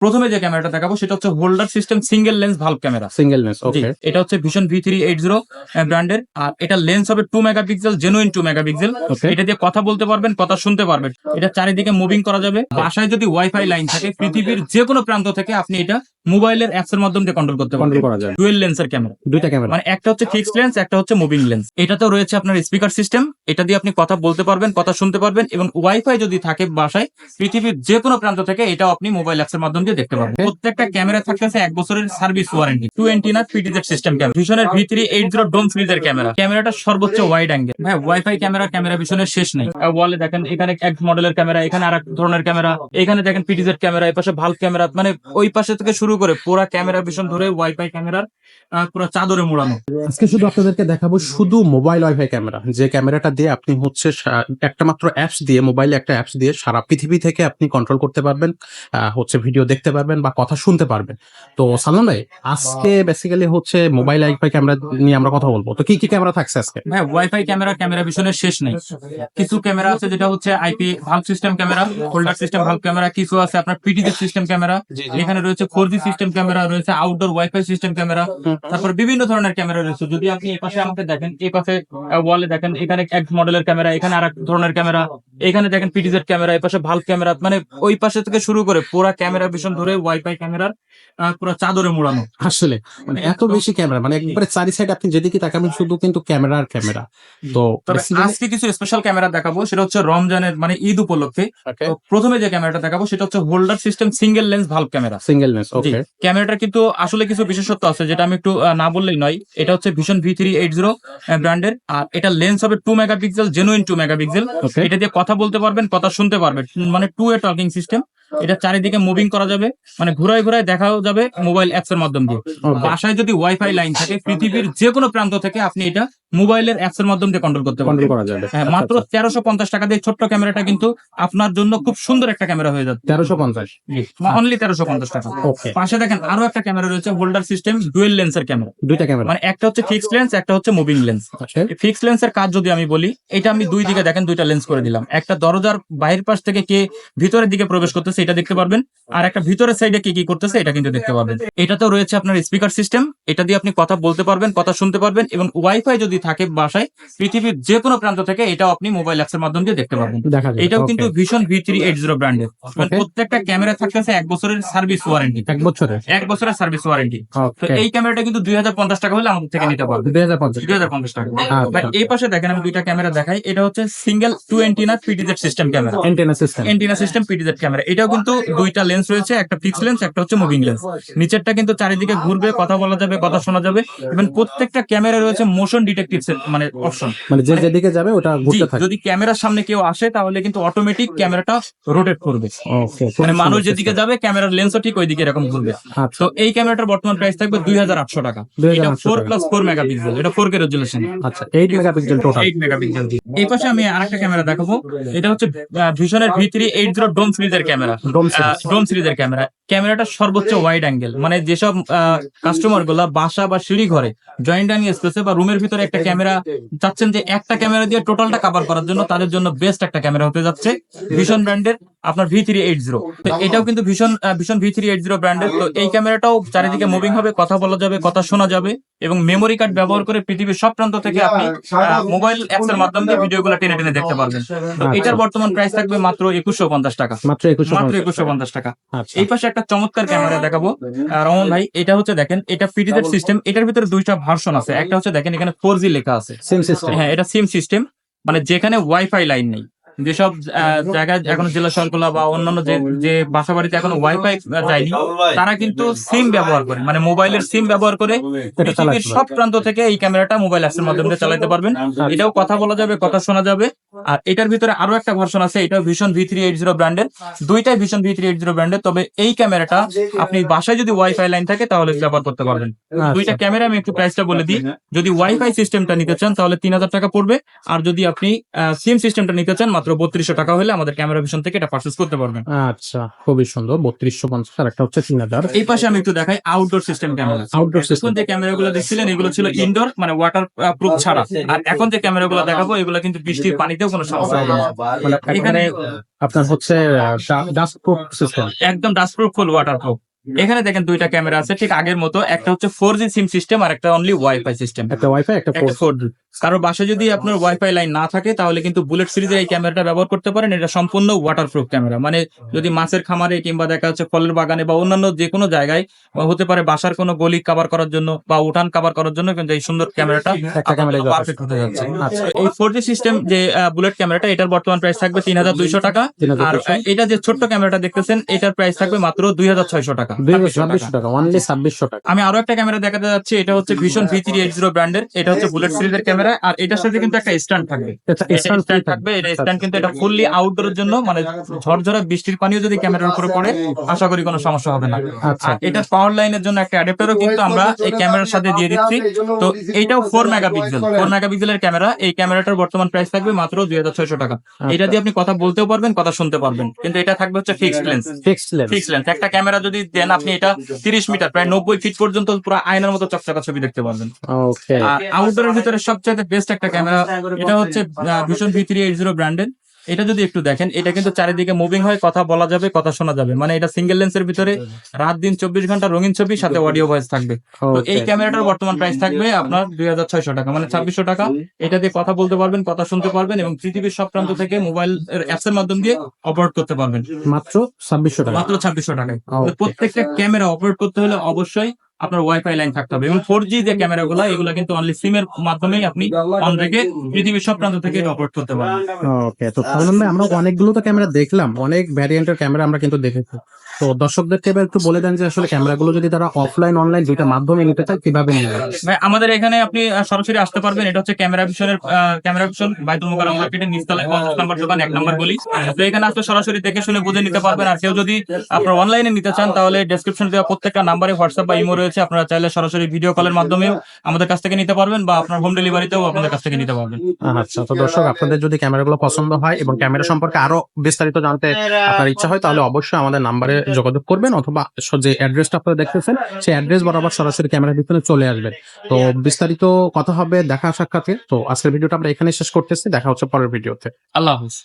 প্রথমে যে ক্যামেরাটা দেখাবো সেটা হচ্ছে হোল্ডার সিস্টেম সিঙ্গেল লেন্স ভালো ক্যামেরা। সিঙ্গেল লেন্স ওকে এটা হচ্ছে vision V three eight zero ব্র্যান্ডের আর এটা লেন্স হবে two megapixel genuine two megapixel pixel এটা দিয়ে কথা বলতে পারবেন কথা শুনতে পারবেন। এটা চারিদিকে মুভিং করা যাবে। বাসায় যদি ওয়াইফাই লাইন থাকে পৃথিবীর যে কোনো প্রান্ত থেকে আপনি এটা মোবাইলের অ্যাপস এর মাধ্যমে কন্ট্রোল করতে কন্ট্রোল পারবেন করা যায়। ডুয়েল লেন্সের ক্যামেরা দুইটা ক্যামেরা মানে একটা হচ্ছে ফিক্সড লেন্স একটা হচ্ছে মুভিং লেন্স এটাতেও রয়েছে আপনার স্পিকার সিস্টেম এটা দিয়ে আপনি কথা বলতে পারবেন কথা শুনতে পারবেন এবং ওয়াইফাই যদি থাকে বাসায় পৃথিবীর যে কোনো প্রান্ত থেকে এটাও আপনি মোবাইল অ্যাপস এর মাধ্যমে দিয়ে দেখতে পারবেন। প্রত্যেকটা ক্যামেরা থাকতেছে এক বছরের service warranty two antenna PTZ system camera ভিশনের V three eight zero dome সিরিজের ক্যামেরা ক্যামেরাটা সর্বোচ্চ ওয়াইড অ্যাঙ্গেল হ্যাঁ ওয়াইফাই ক্যামেরা ক্যামেরা ভিশনের শেষ নেই। ওয়ালে দেখেন এখানে এক মডেলের ক্যামেরা এখানে আর এক ধরনের ক্যামেরা এখানে দেখেন পিটিজেড ক্যামেরা এই পাশে ভালো ক্যামেরা মানে ওই পাশে থেকে শুরু করে পুরো ক্যামেরা ভিশন ধরে ওয়াইফাই ক্যামেরার পুরো চাদরে মোড়ানো। আজকে শুধু আপনাদেরকে দেখাবো শুধু মোবাইল ওয়াইফাই ক্যামেরা যে ক্যামেরাটা দিয়ে আপনি হচ্ছে একটা মাত্র অ্যাপস দিয়ে মোবাইলে একটা অ্যাপস দিয়ে সারা পৃথিবী থেকে আপনি কন্ট্রোল করতে পারবেন হচ্ছে ভিডিও দেখতে পারবেন বা কথা শুনতে পারবেন। তো সালমান ভাই আজকে বেসিক্যালি হচ্ছে মোবাইল ওয়াইফাই ক্যামেরা নিয়ে আমরা কথা বলব। তো কি কি ক্যামেরা থাকছে আজকে? হ্যাঁ ওয়াইফাই ক্যামেরা ক্যামেরা ভিশনের শেষ নেই। কিছু ক্যামেরা আছে যেটা হচ্ছে IP bulb system camera holder system bulb camera কিছু আছে আপনার পিটিজেড সিস্টেম ক্যামেরা এখানে রয়েছে ফোর জি সিস্টেম ক্যামেরা রয়েছে আউটডোর ওয়াইফাই সিস্টেম ক্যামেরা তারপর বিভিন্ন ধরনের ক্যামেরা রয়েছে। যদি আপনি এই পাশে আমাকে দেখেন এই পাশে ওয়ালে দেখেন এখানে এক মডেলের ক্যামেরা এখানে আর এক ধরনের ক্যামেরা এখানে দেখেন পিটিজেড ক্যামেরা এই পাশে ভাল্ব ক্যামেরা মানে ওই পাশে থেকে শুরু করে পুরা ক্যামেরা ভিশন ধরে ওয়াইফাই ক্যামেরার পুরো চাদরে মোড়ানো। আসলে মানে এত বেশি ক্যামেরা মানে একবারে চারি সাইড আপনি যেদিকে তাকাবেন শুধু কিন্তু ক্যামেরা আর ক্যামেরা তো আজকে কিছু স্পেশাল ক্যামেরা দেখাবো সেটা হচ্ছে রমজানের মানে ঈদ উপলক্ষে। প্রথমে যে ক্যামেরাটা দেখাবো সেটা হচ্ছে holder system single lens bulb camera single lens জি। ওকে ক্যামেরাটা কিন্তু আসলে কিছু বিশেষত্ব আছে যেটা আমি একটু না বললেই নয়। এটা হচ্ছে vision V three eight zero ব্র্যান্ডের আর এটা লেন্স হবে two megapixel genuine two megapixel এটা দিয়ে কথা বলতে পারবেন কথা শুনতে পারবেন। মানে টু এ টকিং সিস্টেম এটা চারিদিকে মুভিং করা যাবে মানে ঘুরায় ঘুরায় দেখাও যাবে মোবাইল অ্যাপস এর মাধ্যম দিয়ে। বাসায় যদি ওয়াইফাই লাইন থাকে পৃথিবীর যে কোনো প্রান্ত থেকে আপনি এটা মোবাইলের অ্যাপস এর মাধ্যম কন্ট্রোল করতে কন্ট্রোল করা যাবে। হ্যাঁ মাত্র তেরোশো পঞ্চাশ টাকা দিয়ে ছোট্ট ক্যামেরাটা কিন্তু আপনার জন্য খুব সুন্দর একটা ক্যামেরা হয়ে যাচ্ছে। তেরোশো পঞ্চাশ। অনলি তেরোশো পঞ্চাশ টাকা। ওকে পাশে দেখেন আরও একটা ক্যামেরা রয়েছে হোল্ডার সিস্টেম ডুয়েল লেন্সের ক্যামেরা দুইটা ক্যামেরা মানে একটা হচ্ছে ফিক্সড লেন্স একটা হচ্ছে মুভিং লেন্স ওকে ফিক্সড লেন্সের কাজ যদি আমি বলি এটা আমি দুই দিকে দেখেন দুইটা লেন্স করে দিলাম। একটা দরজার বাইরের পাশ থেকে কে ভিতরের দিকে প্রবেশ করতেছে এটা দেখতে পারবেন। আর একটা ভিতরের সাইডে কি কি করতেছে এটা কিন্তু দেখতে পারবেন। এটাতেও রয়েছে আপনার স্পিকার সিস্টেম এটা দিয়ে আপনি কথা বলতে পারবেন কথা শুনতে পারবেন এবং ওয়াইফাই যদি থাকে বাসায় পৃথিবীর যে কোনো প্রান্ত থেকে এটাও আপনি মোবাইল অ্যাপস এর মাধ্যমে দিয়ে দেখতে পারবেন। দেখা এটাও কিন্তু ভীষণ ভি থ্রি এইট জিরো ব্র্যান্ডের. প্রত্যেকটা ক্যামেরা থাকতেছে এক বছরের সার্ভিস ওয়ারেন্টি এক বছরের। এক বছরের সার্ভিস ওয়ারেন্টি তো এই ক্যামেরাটা কিন্তু দুই হাজার পঞ্চাশ টাকা হলে আমাদের থেকে নিতে পারবে। দুই হাজার পঞ্চাশ দুই হাজার পঞ্চাশ টাকা। আচ্ছা। এই পাশে দেখেন আমি দুইটা ক্যামেরা দেখাই। এটা হচ্ছে single two antenna PTZ system camera antenna system antenna system PTZ camera এটাও কিন্তু দুইটা লেন্স রয়েছে একটা ফিক্স লেন্স একটা হচ্ছে মুভিং লেন্স নিচেরটা কিন্তু চারিদিকে ঘুরবে কথা বলা যাবে কথা শোনা যাবে। এবং প্রত্যেকটা ক্যামেরা রয়েছে মোশন ডিটেকটিভ মানে অপশন মানে যে যেদিকে যাবে ওটা ঘুরতে থাকে যদি ক্যামেরার সামনে কেউ আসে তাহলে কিন্তু অটোমেটিক ক্যামেরাটা রোটেট করবে। মানে মানুষ যেদিকে যাবে ক্যামেরার লেন্সও ঠিক ওইদিকে এরকম ঘুরবে। আচ্ছা। তো এই ক্যামেরাটার বর্তমান প্রাইস থাকবে দুই হাজার আটশো টাকা। এটা ফোর প্লাস ফোর মেগাপিক্সেল এটা ফোর কে রেজুলেশন আচ্ছা eight megapixel total eight megapixel এই পাশে আমি আরেকটা ক্যামেরা দেখাবো। এটা হচ্ছে ভিশনের V three eight zero dome সিরিজের ক্যামেরা। ডোম ডোম সিরিজের ক্যামেরা। ক্যামেরাটা সর্বোচ্চ ওয়াইড অ্যাঙ্গেল মানে যেসব কাস্টমারগুলা বাসা বা সিঁড়ি ঘরে জয়েন্ট ডাইনিং স্পেসে বা রুমের ভিতরে একটা ক্যামেরা চাচ্ছেন যে একটা ক্যামেরা দিয়ে টোটালটা কভার করার জন্য তাদের জন্য বেস্ট একটা ক্যামেরা হতে যাচ্ছে। ভীষণ ব্র্যান্ডের আপনার ভি থ্রি এইট জিরো তো এটাও কিন্তু ভীষণ ভীষণ ভি থ্রি এইট জিরো ব্র্যান্ডের তো এই ক্যামেরাটাও চারিদিকে মুভিং হবে কথা বলা যাবে কথা শোনা যাবে এবং মেমোরি কার্ড ব্যবহার করে পৃথিবীর সব প্রান্ত থেকে আপনি মোবাইল অ্যাপস এর মাধ্যমে দিয়ে ভিডিওগুলো টেনে টেনে দেখতে পারবেন। তো এটার বর্তমান প্রাইস থাকবে মাত্র একুশশো পঞ্চাশ টাকা। মাত্র একুশশো মাত্র একুশশো পঞ্চাশ টাকা। আচ্ছা। এই পাশে একটা চমৎকার ক্যামেরা দেখাবো। রমন ভাই এটা হচ্ছে দেখেন এটা পিটিজেড সিস্টেম এটার ভিতরে দুইটা ভার্সন আছে। একটা হচ্ছে দেখেন এখানে ফোর জি লেখা আছে। সেম সিস্টেম হ্যাঁ এটা সিম সিস্টেম মানে যেখানে ওয়াইফাই লাইন নেই। যেসব আহ, জায়গায় এখন জেলা সরকার বা অন্যান্য যে যে বাসা বাড়িতে এখন ওয়াইফাই যায়নি তারা কিন্তু সিম ব্যবহার করে মানে মোবাইলের সিম ব্যবহার করে পৃথিবীর সব প্রান্ত থেকে এই ক্যামেরাটা মোবাইল অ্যাপসের মাধ্যমে চালাতে পারবেন। এটাও কথা বলা যাবে কথা শোনা যাবে। আর এটার ভিতরে আরও একটা ভার্সন আছে এটাও ভীষণ ভি থ্রি এইট জিরো ব্র্যান্ডের দুইটাই ভীষণ ভি থ্রি এইট জিরো ব্র্যান্ডের তবে এই ক্যামেরাটা আপনি বাসায় যদি ওয়াইফাই লাইন থাকে তাহলে ব্যবহার করতে পারবেন। দুইটা ক্যামেরা আমি একটু প্রাইসটা বলে দিই। যদি ওয়াইফাই সিস্টেমটা নিতে চান তাহলে তিন হাজার টাকা পড়বে। আর যদি আপনি সিম সিস্টেমটা নিতে চান মাত্র বত্রিশশো টাকা হলে আমাদের ক্যামেরা ভিশন থেকে এটা পারচেস করতে পারবেন। আচ্ছা খুবই সুন্দর। বত্রিশশো পঞ্চাশ আর একটা হচ্ছে তিন হাজার। এই পাশে আমি একটু দেখাই outdoor system camera outdoor system যে ক্যামেরাগুলো দেখছিলেন এগুলো ছিল ইনডোর মানে ওয়াটার প্রুফ ছাড়া। আর এখন যে ক্যামেরাগুলো দেখাবো এগুলো কিন্তু বৃষ্টির পানিতে কোনো সমস্যা হবে না মানে এখানে আপনার হচ্ছে ডাস্ট প্রুফ সিস্টেম একদম ডাস্টপ্রুফ ফুল ওয়াটার প্রুফ এখানে দেখেন দুইটা ক্যামেরা আছে ঠিক আগের মতো। একটা হচ্ছে ফোর জি সিম সিস্টেম আর একটা অনলি ওয়াইফাই সিস্টেম একটা ওয়াইফাই একটা একটা ফোর জি কারোর বাসায় যদি আপনার ওয়াইফাই লাইন না থাকে তাহলে কিন্তু বুলেট সিরিজের এই ক্যামেরাটা ব্যবহার করতে পারেন। এটা সম্পূর্ণ ওয়াটারপ্রুফ ক্যামেরা মানে যদি মাছের খামারে কিংবা দেখা যাচ্ছে ফলের বাগানে বা অন্যান্য যে কোনো জায়গায় বা হতে পারে বাসার কোনো গলি কভার করার জন্য বা উঠান কভার করার জন্য কিন্তু এই সুন্দর ক্যামেরাটা পারফেক্ট হতে যাচ্ছে। আচ্ছা। এই ফোর জি সিস্টেম যে বুলেট ক্যামেরাটা এটার বর্তমান প্রাইস থাকবে তিন হাজার দুইশো টাকা। আর এটা যে ছোট্ট ক্যামেরাটা দেখতেছেন এটার প্রাইস থাকবে মাত্র দুই হাজার ছয়শো টাকা। দুই হাজার 2600 টাকা। ছাব্বিশশো টাকা। অনলি ছাব্বিশশো টাকা। আমি আরও একটা ক্যামেরা দেখাতে যাচ্ছি এটা হচ্ছে ভীষণ ভি থ্রি এইট জিরো ব্র্যান্ডের এটা হচ্ছে বুলেট সিরিজের ক্যামেরা আর এটার সাথে কিন্তু একটা স্ট্যান্ড থাকবে। স্ট্যান্ড থাকবে এটা স্ট্যান্ড কিন্তু এটা ফুললি আউটডোরের জন্য মানে ঝরঝরা বৃষ্টির পানিও যদি ক্যামেরার উপরে পড়ে আশা করি কোনো সমস্যা হবে না। আচ্ছা। এটা পাওয়ার লাইনের জন্য একটা অ্যাডাপ্টারও কিন্তু আমরা এই ক্যামেরার সাথে দিয়ে দিচ্ছি। তো এইটাও ফোর মেগাপিক্সেল ফোর মেগাপিক্সেলের ক্যামেরা এই ক্যামেরাটার বর্তমান প্রাইস থাকবে মাত্র দুই হাজার ছয়শো টাকা। এটা দিয়ে আপনি কথা বলতেও পারবেন কথা শুনতে পারবেন কিন্তু এটা থাকবে হচ্ছে fixed lens fixed lens fix lens একটা ক্যামেরা যদি দেন আপনি এটা তিরিশ মিটার প্রায় নব্বই ফিট পর্যন্ত পুরো আয়নার মতো চকচকা ছবি দেখতে পারবেন। ওকে আর আউটডোরের ভিতরে সবচেয়ে বেস্ট একটা ক্যামেরা এটা হচ্ছে ভীষণ ভি থ্রি এইট জিরো ব্র্যান্ডের এটা যদি একটু দেখেন এটা কিন্তু চারিদিকে মুভিং হয় কথা বলা যাবে কথা শোনা যাবে। মানে এটা সিঙ্গেল লেন্সের ভিতরে রাত দিন চব্বিশ ঘণ্টা রঙিন ছবি সাথে অডিও ভয়েস থাকবে। তো এই ক্যামেরাটার বর্তমান প্রাইস থাকবে আপনার দুই হাজার ছয়শো টাকা মানে ছাব্বিশশো টাকা। এটা দিয়ে কথা বলতে পারবেন কথা শুনতে পারবেন এবং পৃথিবীর সব প্রান্ত থেকে মোবাইল অ্যাপস এর মাধ্যম দিয়ে অপারেট করতে পারবেন। মাত্র ছাব্বিশশো টাকা। মাত্র ছাব্বিশশো টাকায়। প্রত্যেকটা ক্যামেরা অপারেট করতে হলে অবশ্যই আপনার ওয়াইফাই লাইন থাকতে হবে। এবং ফোর জি যে ক্যামেরা ক্যামেরাগুলো, এগুলো কিন্তু অনলি সিম এর মাধ্যমেই আপনি অন রেখে পৃথিবীর সব প্রান্ত থেকে অপারেট করতে পারবেন। ওকে তো আমরা অনেকগুলো তো ক্যামেরা দেখলাম, অনেক ভ্যারিয়েন্টের ক্যামেরা আমরা কিন্তু দেখেছি। তো দর্শকদেরকে এবার একটু বলে দেন যে আসলে ক্যামেরাগুলো যদি তারা অফলাইন অনলাইন দুইটা মাধ্যমে নিতে চায় কীভাবে নিয়ে ভাই আমাদের এখানে আপনি সরাসরি আসতে পারবেন। এটা হচ্ছে ক্যামেরা ভিশনের ক্যামেরা ভিশন বাইতুল মোকাররম মার্কেটের নিচতলায় পঞ্চাশ নম্বর দোকান এক নম্বর গলি। তো এখানে আসলে সরাসরি দেখে শুনে বুঝে নিতে পারবেন। আর কেউ যদি আপনার অনলাইনে নিতে চান তাহলে ডেসক্রিপশন দেওয়া প্রত্যেকটা নাম্বারে হোয়াটসঅ্যাপ বা ইমো রয়েছে। আপনারা চাইলে সরাসরি ভিডিও কলের মাধ্যমেও আমাদের কাছ থেকে নিতে পারবেন বা আপনার হোম ডেলিভারিতেও আপনাদের কাছ থেকে নিতে পারবেন। আচ্ছা তো দর্শক আপনাদের যদি ক্যামেরাগুলো পছন্দ হয় এবং ক্যামেরা সম্পর্কে আরও বিস্তারিত জানতে আপনার ইচ্ছা হয় তাহলে অবশ্যই আমাদের নাম্বারে যোগাযোগ করবেন অথবা যে অ্যাড্রেসটা আপনারা দেখতেছেন, সেই অ্যাড্রেস বরাবর সরাসরি ক্যামেরার ভিতরে চলে আসবেন। তো বিস্তারিত কথা হবে দেখা সাক্ষাতে। তো আজকের ভিডিওটা আমরা এখানে শেষ করতেছি। দেখা হচ্ছে পরের ভিডিওতে। আল্লাহ হাফিজ।